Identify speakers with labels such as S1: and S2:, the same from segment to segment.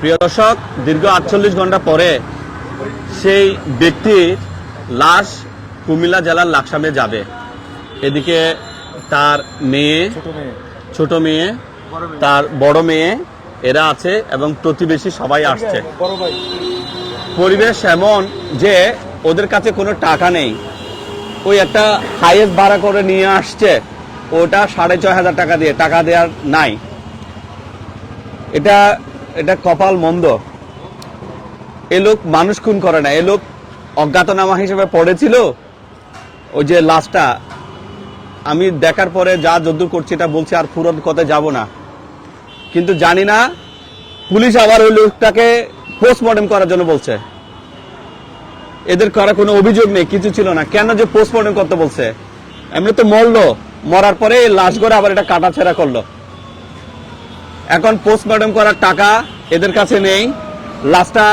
S1: প্রিয় দর্শক দীর্ঘ আটচল্লিশ ঘণ্টা পরে সেই ব্যক্তির লাশ কুমিল্লা জেলার লাকসামে যাবে। এদিকে তার মেয়ে ছোট মেয়ে। তার বড় মেয়ে এরা আছে এবং প্রতিবেশী সবাই আসছে। পরিবেশ এমন যে ওদের কাছে কোনো টাকা নেই। ওই একটা হাইয়েস্ট ভাড়া করে নিয়ে আসছে। ওটা সাড়ে ছয় হাজার টাকা দিয়ে টাকা দেওয়ার নাই। এটা এটা কপাল মন্দ। এ লোক মানুষ খুন করে না, এ লোক অজ্ঞাতনামা হিসেবে পড়েছিল। ওই যে লাশটা, আমি দেখার পরে যা যদ্দূর করছি এটা বলছি, আর ফুরন কথা যাব না। কিন্তু জানি না, পুলিশ আবার ওই লোকটাকে পোস্টমর্টম করার জন্য বলছে। এদের করা কোনো অভিযোগ নেই, কিছু ছিল না। কেন যে পোস্টমর্টম করতে বলছে? এমনি তো মরলো, মরার পরে লাশ করে আবার এটা কাটাছেড়া করল। এখন পোস্টমর্টম করার টাকা এদের কাছে নেই। লাশটা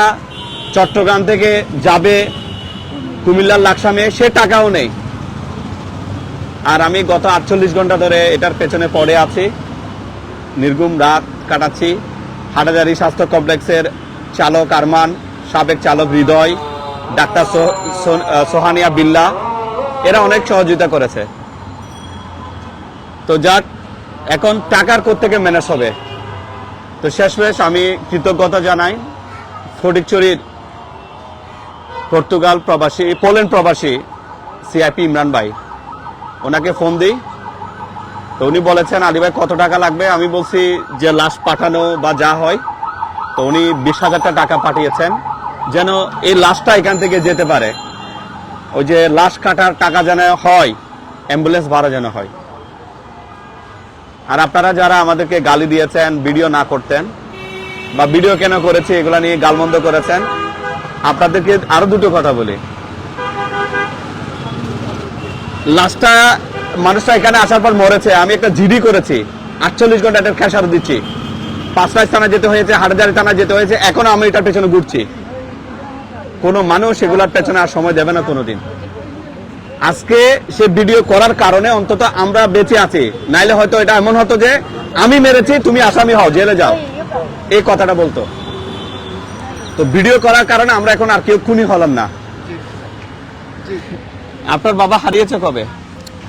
S1: চট্টগ্রাম থেকে যাবে কুমিল্লার লাকসামে, সে টাকাও নেই। আর আমি গত আটচল্লিশ ঘণ্টা ধরে এটার পেছনে পড়ে আছি। নির্গুম রাত কাটাচ্ছি। হাটাজারি স্বাস্থ্য কমপ্লেক্সের চালক আরমান, সাবেক চালক হৃদয়, ডাক্তার সোহানিয়া বিল্লা, এরা অনেক সহযোগিতা করেছে। তো যাক, এখন টাকার কোত্থেকে ম্যানেজ হবে? তো শেষমেশ আমি কৃতজ্ঞতা জানাই ফটিকচুরির পর্তুগাল প্রবাসী, পোল্যান্ড প্রবাসী সিআইপি ইমরান ভাই। ওনাকে ফোন দিই। তো উনি বলেছেন, আলী ভাই, কত টাকা লাগবে? আমি বলছি যে, লাশ পাঠানো বা যা হয়, তো উনি বিশ হাজারটা টাকা পাঠিয়েছেন যেন এই লাশটা এখান থেকে যেতে পারে। ওই যে লাশ কাটার টাকা যেন হয়, অ্যাম্বুলেন্স ভাড়া যেন হয়। আর আপনারা যারা আমাদেরকে গালি দিয়েছেন, ভিডিও না করতেন বা ভিডিও কেন করেছি এগুলা নিয়ে গালমন্দ করেছেন, আপনাদেরকে আরও দুটো কথা বলি। লাস্টটা মানুষটা এখানে আসার পর মরেছে, আমি একটা জিডি করেছি, আটচল্লিশ ঘণ্টা একটা খেসারত দিচ্ছি। পাঁচটায় থানা যেতে হয়েছে হাটজারি থানা যেতে হয়েছে, এখনও আমি এটার পেছনে ঘুরছি। কোনো মানুষ এগুলার পেছনে আর সময় দেবে না কোনোদিন। আজকে সে ভিডিও করার কারণে অন্তত আমরা বেঁচে আছি। নাইলে হয়তো এটা এমন হতো যে আমি মেরেছি তুমি আসামি হও জেলে যাও। এই কথাটা বলতো। তো ভিডিও করার কারণে আমরা এখন আর কেউ খুনি হলাম না। আপনার বাবা হারিয়েছে কবে?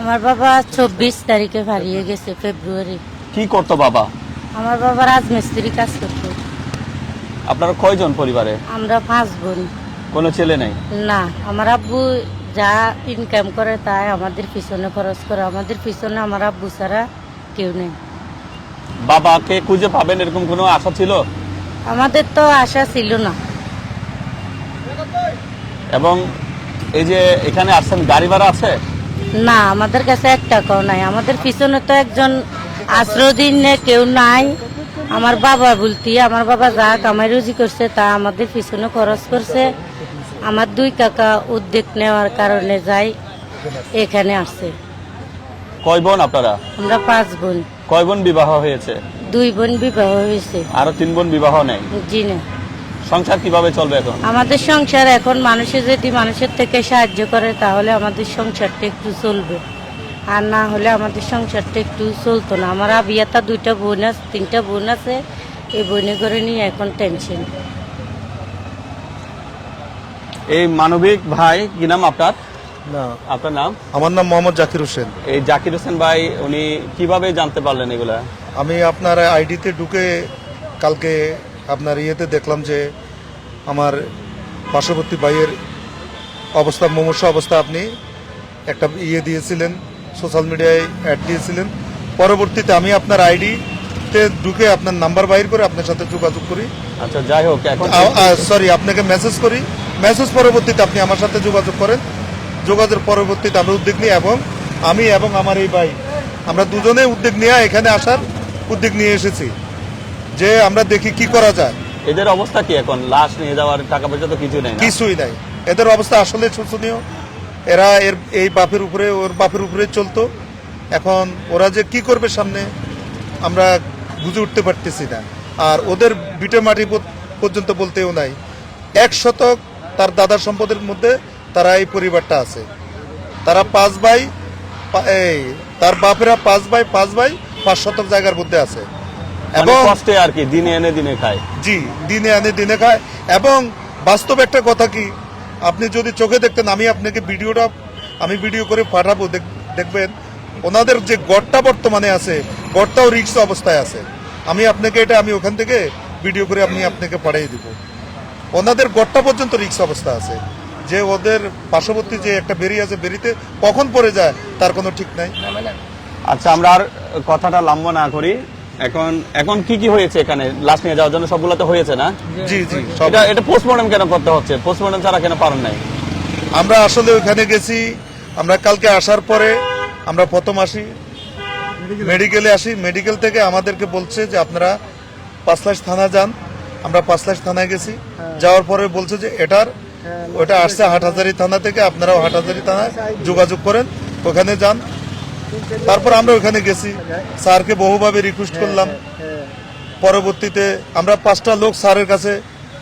S2: আমার বাবা চব্বিশ তারিখে হারিয়ে গেছে ফেব্রুয়ারি।
S1: কি করতো বাবা?
S2: আমার বাবা রাজমিস্ত্রি কাজ করতো।
S1: আপনারা কয়জন পরিবারে?
S2: আমরা পাঁচ বোন
S1: কোনো ছেলে নাই?
S2: না আমার আব্বু যা ইনকাম করে তাই আমাদের পিছনে খরচ করে আমাদের পিছনে আমার আব্বু ছাড়া কেউ নেই।
S1: বাবাকে খুঁজে পাবেন এরকম কোনো আশা ছিল?
S2: আমাদের তো আশা ছিল না।
S1: এবং এই যে এখানে আসছেন গাড়ি ভাড়া আছে?
S2: না আমাদের কাছে এক টাকাও নাই। আমাদের পিছনে তো একজন আশ্রয়দিন কেউ নাই। আমার বাবা বলতে আমার বাবা যা কামাই রুজি করছে তা আমাদের পিছনে খরচ করছে। আমার দুই কাকা উদ্যোগ নেওয়ার কারণে যাই এখানে আসছে
S1: কয় বোন আপনারা?
S2: আমরা পাঁচ বোন।
S1: কয় বোন বিবাহ হয়েছে?
S2: দুই বোন বিবাহ হয়েছে।
S1: আরও তিন বোন বিবাহ নেই?
S2: জি না
S1: সংসার কীভাবে চলবে এখন?
S2: আমাদের সংসার এখন মানুষে যদি মানুষের থেকে সাহায্য করে তাহলে আমাদের সংসারটা একটু চলবে। আর না হলে আমাদের সংসারটা একটু চলতো না। আমার আবিয়াতা দুইটা বোন আছে তিনটা বোন আছে এই বোনে করে নিয়ে এখন টেনশন
S1: এই মানবিক ভাই কি নাম আপনার? আপনার নাম?
S3: আমার নাম মোহাম্মদ জাকির হোসেন।
S1: এই জাকির হোসেন ভাই উনি কীভাবে জানতে পারলেন এগুলা?
S3: আমি আপনার আইডিতে ঢুকে কালকে আপনার ইয়েতে দেখলাম যে আমার পার্শ্ববর্তী ভাইয়ের অবস্থা মুমূর্ষ অবস্থা আপনি একটা ইয়ে দিয়েছিলেন সোশ্যাল মিডিয়ায় অ্যাড দিয়েছিলেন। পরবর্তীতে আমি আপনার আইডিতে ঢুকে আপনার নাম্বার বাইর করে আপনার সাথে যোগাযোগ করি।
S1: আচ্ছা যাই হোক
S3: সরি আপনাকে মেসেজ করি। মেসেজ পরবর্তীতে আপনি আমার সাথে যোগাযোগ করেন। যোগাযোগ পরবর্তীতে আমরা উদ্যোগ নিই এবং আমি এবং আমার এই ভাই আমরা দুজনে উদ্যোগ নিয়ে এখানে আসার উদ্যোগ নিয়ে এসেছি। যে আমরা দেখি কি করা যায়।
S1: এদের অবস্থা কি এখন? লাশ নিয়ে যাওয়ার টাকা পয়সা তো কিছু নেই
S3: কিছুই নাই। এদের অবস্থা আসলে শোচনীয়। এরা এর এই বাপের উপরে ওর বাপের উপরে চলতো। এখন ওরা যে কি করবে সামনে আমরা বুঝে উঠতে পারতেছি না। আর ওদের বিটে মাটি পর্যন্ত বলতেও নাই। এক শতক তার দাদার সম্পদের মধ্যে তারা এই পরিবারটা আছে। তারা পাঁচ ভাই এই তার বাপেরা পাঁচ ভাই পাঁচ ভাই পাঁচ শতক জায়গার মধ্যে আছে।
S1: এবং
S3: এবং
S1: কষ্টে আর কি দিনে এনে দিনে খায়।
S3: জি দিনে আনে দিনে খায়। এবং বাস্তব একটা কথা কি আপনি যদি চোখে দেখতেন আমি আপনাকে ভিডিওটা আমি ভিডিও করে পাঠাবো দেখ- দেখবেন ওনাদের যে গড়টা বর্তমানে আছে গড়টাও রিক্স অবস্থায় আছে। আমি আপনাকে এটা আমি ওখান থেকে ভিডিও করে আমি আপনাকে পাঠিয়ে দিব। ওনাদের গড়টা পর্যন্ত রিক্স অবস্থা আছে। যে ওদের পার্শ্ববর্তী যে একটা বেরি আছে বেরিতে কখন পড়ে যায় তার কোনো ঠিক নাই।
S1: আচ্ছা আমরা আর কথাটা লম্বা না করি। এখন এখন কি কি হয়েছে এখানে? লাশ নিয়ে যাওয়ার জন্য সবগুলো তো হয়েছে না?
S3: জি জি
S1: এটা এটা পোস্টমর্টম কেন করতে হচ্ছে? পোস্টমর্টম ছাড়া কেন পারেন নাই?
S3: আমরা আসলে ওখানে গেছি। আমরা কালকে আসার পরে আমরা প্রথম আসি। মেডিকেলে আসি। মেডিকেল থেকে আমাদেরকে বলছে যে আপনারা পাঁচলাশ থানা যান। আমরা পাঁচলাশ থানায় গেছি। যাওয়ার পরে বলছে যে এটার ওটা আসছে হাটহাজারি থানা থেকে, আপনারাও হাটহাজারি থানায় যোগাযোগ করেন, ওখানে যান। তারপর আমরা ওখানে গেছি। স্যারকে বহুভাবে রিকোয়েস্ট করলাম। পরবর্তীতে আমরা পাঁচটা লোক স্যারের কাছে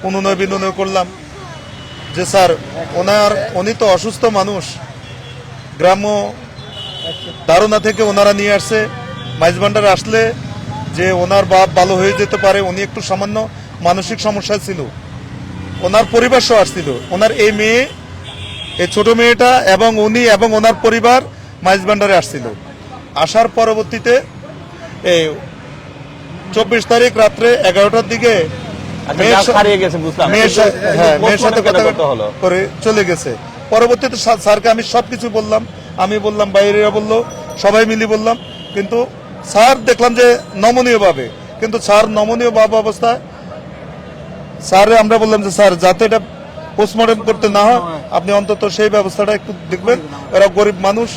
S3: অনুনয় বিনয় করলাম। যে স্যার, ওনার উনি তো অসুস্থ মানুষ। গ্রাম্য ধারণা থেকে ওনারা নিয়ে আসছে। মাইজবান্ডার আসলে যে ওনার বাপ ভালো হয়ে যেতে পারে, উনি একটু সামান্য মানসিক সমস্যা ছিল। ওনার পরিবার সহ আসছিল। ওনার এই মেয়ে এই ছোট মেয়েটা এবং উনি এবং ওনার পরিবার মাইজবান্ডারে আসছিল। আসার পরবর্তীতে এই চব্বিশ তারিখ রাত্রে এগারোটার দিকে
S1: আচ্ছা
S3: মেয়ের সাথে হ্যাঁ কথা করে চলে গেছে। পরবর্তীতে স্যারকে আমি সবকিছু বললাম। আমি বললাম বাইরেরা বলল সবাই মিলি বললাম। কিন্তু স্যার দেখলাম যে নমনীয় ভাবে কিন্তু স্যার নমনীয় ভাব অবস্থায় স্যারে, আমরা বললাম যে, স্যার, যাতে এটা পোস্টমর্টম করতে না হয়, আপনি অন্তত সেই ব্যবস্থাটা একটু দেখবেন। এরা গরিব মানুষ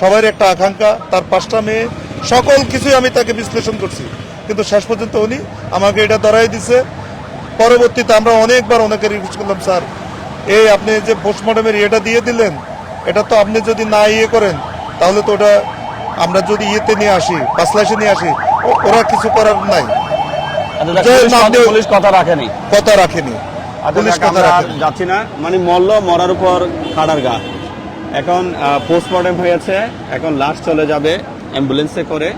S3: সবার একটা আকাঙ্ক্ষা, তার পাঁচটা মেয়ে, সকল কিছুই আমি তাকে বিশ্লেষণ করছি। কিন্তু শেষ পর্যন্ত উনি আমাকে এটা ধরাই দিছে। পরবর্তীতে আমরা অনেকবার ওনাকে রিকোয়েস্ট করলাম, স্যার, এই আপনি যে পোস্টমর্টমের ইয়েটা দিয়ে দিলেন, এটা তো আপনি যদি না ইয়ে করেন, তাহলে তো ওটা আমরা যদি ইয়েতে নিয়ে আসি পাঁচলাইশে নিয়ে আসি ওরা কিছু করার নাই।
S1: পুলিশ
S3: না,
S1: কথা- রাখেনি।
S3: কথা রাখেনি।
S1: আচ্ছা,
S3: পুলিশ কথা রাখেনি।
S1: যাচ্ছি না। মানে মরার উপর খাড়ার গা। এখন পোস্টমর্টম হয়েছে এখন লাশ চলে যাবে অ্যাম্বুলেন্সে করে।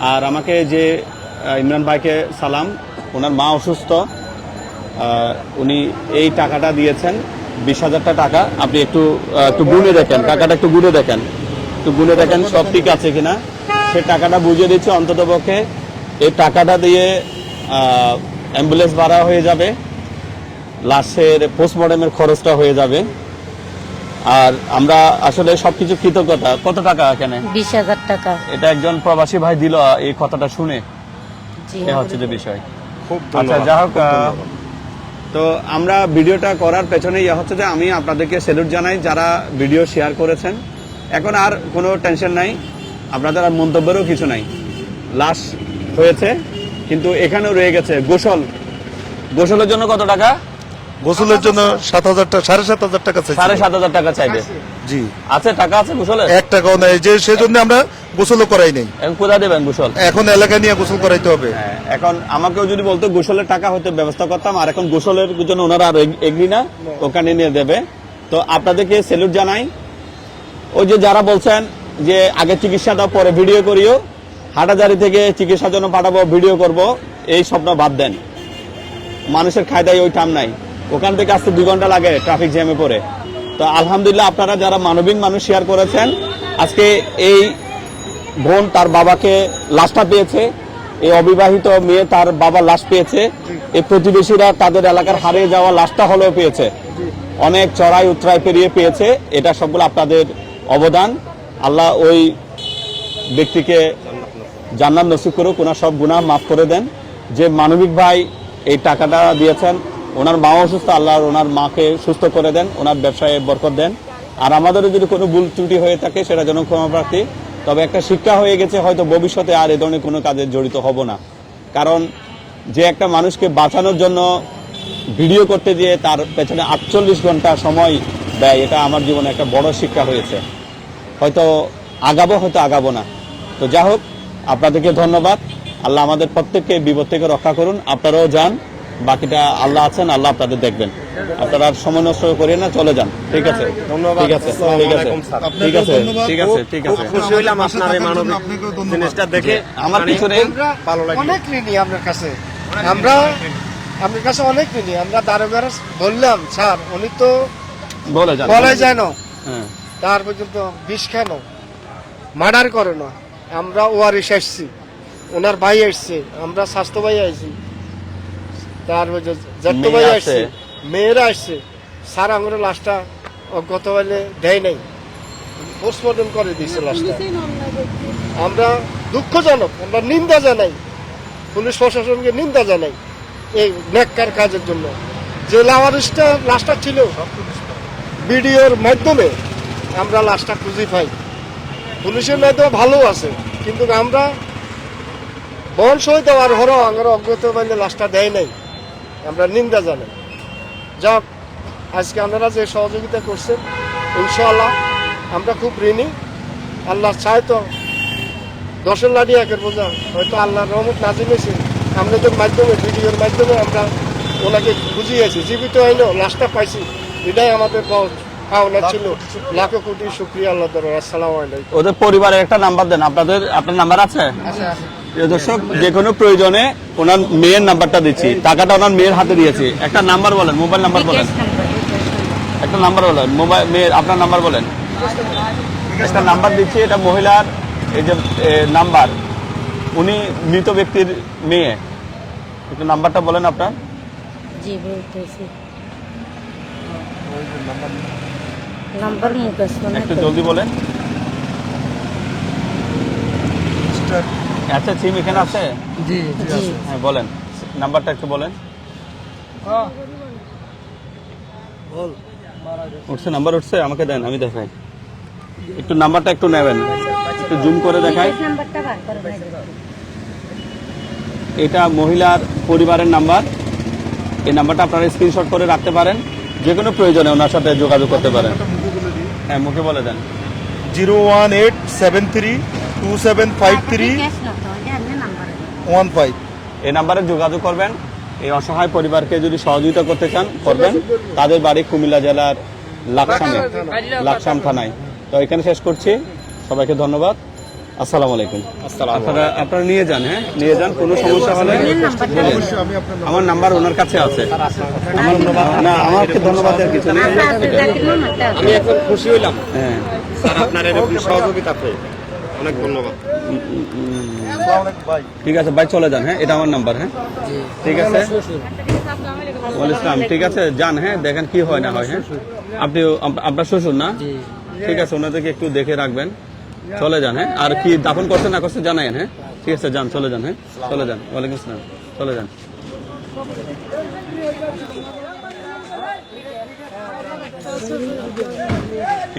S1: আর আমাকে যে ইমরান ভাইকে সালাম ওনার মা অসুস্থ। উনি এই টাকাটা দিয়েছেন বিশ হাজারটা টাকা। আপনি একটু একটু গুনে দেখেন। টাকাটা একটু গুনে দেখেন। একটু গুনে দেখেন সব ঠিক আছে কিনা। সে টাকাটা বুঝিয়ে দিচ্ছে অন্তত পক্ষে এই টাকাটা দিয়ে অ্যাম্বুলেন্স ভাড়া হয়ে যাবে। লাশের পোস্টমর্টমের খরচটা হয়ে যাবে। আর আমরা আসলে সবকিছু কৃতজ্ঞতা। কত টাকা এখানে?
S2: বিশ হাজার টাকা।
S1: এটা একজন প্রবাসী ভাই দিল এই কথাটা শুনে। এ হচ্ছে যে বিষয়।
S3: খুব
S1: আচ্ছা যা হোক আহ, তো আমরা ভিডিওটা করার পেছনে ইয়ে হচ্ছে যে আমি আপনাদেরকে স্যালুট জানাই যারা ভিডিও শেয়ার করেছেন। এখন আর কোনো টেনশন নাই। আপনাদের আর মন্তব্যেরও কিছু নাই। লাশ হয়েছে। কিন্তু এখানেও রয়ে গেছে গোসল। গোসলের জন্য কত টাকা?
S3: গোসলের জন্য সাত হাজার টাকা সাড়ে সাত হাজার টাকা।
S1: সাড়ে সাত হাজার টাকা চাইবে।
S3: জি।
S1: আছে টাকা আছে গোসলে?
S3: এক টাকাও নাই। যে সেজন্য আমরা গোসলও করাই নাই।
S1: এখন কোথায় দেবেন গোসল?
S3: এখন এলাকা নিয়ে গোসল করাইতে হবে।
S1: হ্যাঁ, এখন আমাকেও যদি বলতো গোসলের টাকা হয়তো ব্যবস্থা করতাম আর এখন গোসলের জন্য ওনারা আর এগ্রি না ওখানে নিয়ে দেবে। তো আপনাদেরকে স্যালুট জানাই। ওই যে যারা বলছেন যে আগে চিকিৎসা দাও পরে ভিডিও করিও। হাটাজারি থেকে চিকিৎসার জন্য পাঠাবো, ভিডিও করব, এই স্বপ্ন বাদ দেন। মানুষের খায়দায় ওই টাম নাই। ওখান থেকে আসতে দুই ঘণ্টা লাগে ট্রাফিক জ্যামে পড়ে। তো আলহামদুলিল্লাহ আপনারা যারা মানবিক মানুষ শেয়ার করেছেন, আজকে এই বোন তার বাবাকে লাশটা পেয়েছে। এই অবিবাহিত মেয়ে তার বাবার লাশ পেয়েছে। এই প্রতিবেশীরা তাদের এলাকার হারিয়ে যাওয়া লাশটা হলেও পেয়েছে। অনেক চড়াই উতরাই পেরিয়ে পেয়েছে। এটা সবগুলো আপনাদের অবদান। আল্লাহ ওই ব্যক্তিকে জান্নাত নসিব করুক, ওনার সব গুনাহ মাফ করে দেন। যে মানবিক ভাই এই টাকাটা দিয়েছেন, ওনার মা অসুস্থ আল্লাহ ওনার মাকে সুস্থ করে দেন, ওনার ব্যবসায় বরকত দেন। আর আমাদেরও যদি কোনো ভুল ত্রুটি হয়ে থাকে, সেটা যেন ক্ষমা প্রার্থী। তবে একটা শিক্ষা হয়ে গেছে, হয়তো ভবিষ্যতে আর এ ধরনের কোনো কাজে জড়িত হব না। কারণ যে একটা মানুষকে বাঁচানোর জন্য ভিডিও করতে গিয়ে তার পেছনে আটচল্লিশ ঘণ্টা সময় দেয় এটা আমার জীবনে একটা বড় শিক্ষা হয়েছে। হয়তো আগাবো হয়তো আগাবো না। তো যা হোক আপনাদেরকে ধন্যবাদ। আল্লাহ আমাদের প্রত্যেককে বিপদ থেকে রক্ষা করুন। আপনারাও যান। বাকিটা আল্লাহ আছেন আল্লাহ আপনাদের দেখবেন। আপনারা আর সময় নষ্ট করেন না চলে যান। ঠিক আছে? ঠিক আছে ঠিক আছে। ঠিক আছে ঠিক আছে ঠিক আছে।
S4: খুশি হইলাম আপনার এই মানবিক জিনিসটা দেখে।
S1: আমার
S4: মানে
S1: পিছনে
S4: ভালো লাগে
S5: অনেক ঋণী আপনার কাছে। আমরা আপনার কাছে অনেক ঋণী। আমরা দারোগার বললাম স্যার। উনি তো
S1: বলে
S5: যায় না।
S1: হ্যাঁ।
S5: তার পর্যন্ত বিষ কেন? মার্ডার করে না। আমরা ওয়ারিস আসছি ওনার ভাই আসছে আমরা স্বাস্থ্য ভাই আসছি। তার জেঠু ভাই আসছে মেয়েরা আসছে। স্যার আমার লাশটা গত বেলে দেয় নাই। পোস্টমর্টম করে দিয়েছে লাশটা। আমরা দুঃখজনক আমরা নিন্দা জানাই। পুলিশ প্রশাসনকে নিন্দা জানাই এই নেককার কাজের জন্য। যে লাওয়ারিসটা লাশটা ছিল ভিডিওর মাধ্যমে আমরা লাশটা খুঁজে পাই। পুলিশের মাধ্যমে ভালো আছে, কিন্তু আমরা বন সহিত আর হর আমরা অজ্ঞত মানে লাশটা দেয় নাই। আমরা নিন্দা জানাই। যাক, আজকে আপনারা যে সহযোগিতা করছেন, ইনশাআল্লাহ আমরা খুব ঋণী। আল্লাহ চায় তো দশের লাঠি একের বোঝা হয়তো আল্লাহর রহমত নাজিল হয়েছে আপনাদের মাধ্যমে, ভিডিওর মাধ্যমে আমরা ওনাকে বুঝিয়েছি, জীবিত হইলেও লাশটা পাইছি, এটাই আমাদের পাওয়া- পাওনা ছিল। লাখো কোটি শুক্রিয়া আল্লাহ দর আসসালাম আলাইকুম।
S1: ওদের পরিবারের একটা নাম্বার দেন। আপনাদের আপনার নাম্বার আছে? দর্শক যে কোনো প্রয়োজনে ওনার মেয়ের নাম্বারটা দিচ্ছি। টাকাটা ওনার মেয়ের হাতে দিয়েছি। একটা নাম্বার বলেন মোবাইল নাম্বার বলেন। একটা নাম্বার বলেন মোবাইল মেয়ের আপনার নাম্বার বলেন। একটা নাম্বার দিচ্ছি এটা মহিলার এই যে নাম্বার। উনি মৃত ব্যক্তির মেয়ে। একটু নাম্বারটা বলেন আপনার।
S2: জি বলতেছি। নাম্বার না
S1: একটু জলদি বলেন। আচ্ছা সিম এখানে আছে?
S2: জি
S1: হ্যাঁ বলেন। নাম্বারটা একটু বলেন। উঠছে নাম্বার উঠছে? আমাকে দেন আমি দেখাই। একটু নাম্বারটা একটু নেবেন। একটু জুম করে দেখাই। এটা মহিলার পরিবারের নাম্বার। এই নাম্বারটা আপনারা স্ক্রিনশট করে রাখতে পারেন। যে কোনো প্রয়োজনে ওনার সাথে যোগাযোগ করতে পারেন। হ্যাঁ মুখে বলে দেন।
S3: Zero one eight seven three two seven five three. One five.
S1: এই নাম্বারে যোগাযোগ করবেন। এই অসহায় পরিবারকে যদি সহযোগিতা করতে চান করবেন। তাদের বাড়ি কুমিল্লা জেলার লাকসামে লাকসাম থানায়। তো এখানে শেষ করছি। সবাইকে ধন্যবাদ। আসসালামু আলাইকুম। আপনারা আপনারা নিয়ে যান হ্যাঁ? নিয়ে যান কোনো সমস্যা হলে আমার নাম্বার ওনার কাছে আছে। আমার না আমাকে ধন্যবাদ দেওয়ার কিছু নেই।
S4: আমি এখন খুশি হইলাম।
S1: হ্যাঁ।
S4: আপনার এরকম সহযোগিতা পেয়ে অনেক ধন্যবাদ।
S1: ঠিক আছে ভাই চলে যান হ্যাঁ? এটা আমার নাম্বার হ্যাঁ? ঠিক আছে? ওয়াল ইসলাম ঠিক আছে? যান হ্যাঁ? দেখেন কি হয় না হয় হ্যাঁ? আপনি আপ- আপনার শ্বশুর না? ঠিক আছে ওনাদেরকে একটু দেখে রাখবেন। চলে যান হ্যাঁ? আর কি দাফন করছে না করছে জানাইন হ্যাঁ? ঠিক আছে, যান, চলে যান হ্যাঁ? চলে যান, ওয়ালাইকুম আসসালাম, চলে যান।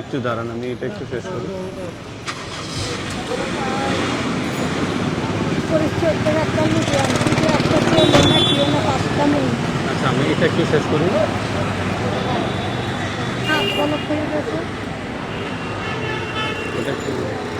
S1: একটু দাঁড়ান, আমি এটা একটু শেষ করি। আচ্ছা আমি এটা একটু শেষ করি। ಧನ್ಯವಾದಗಳು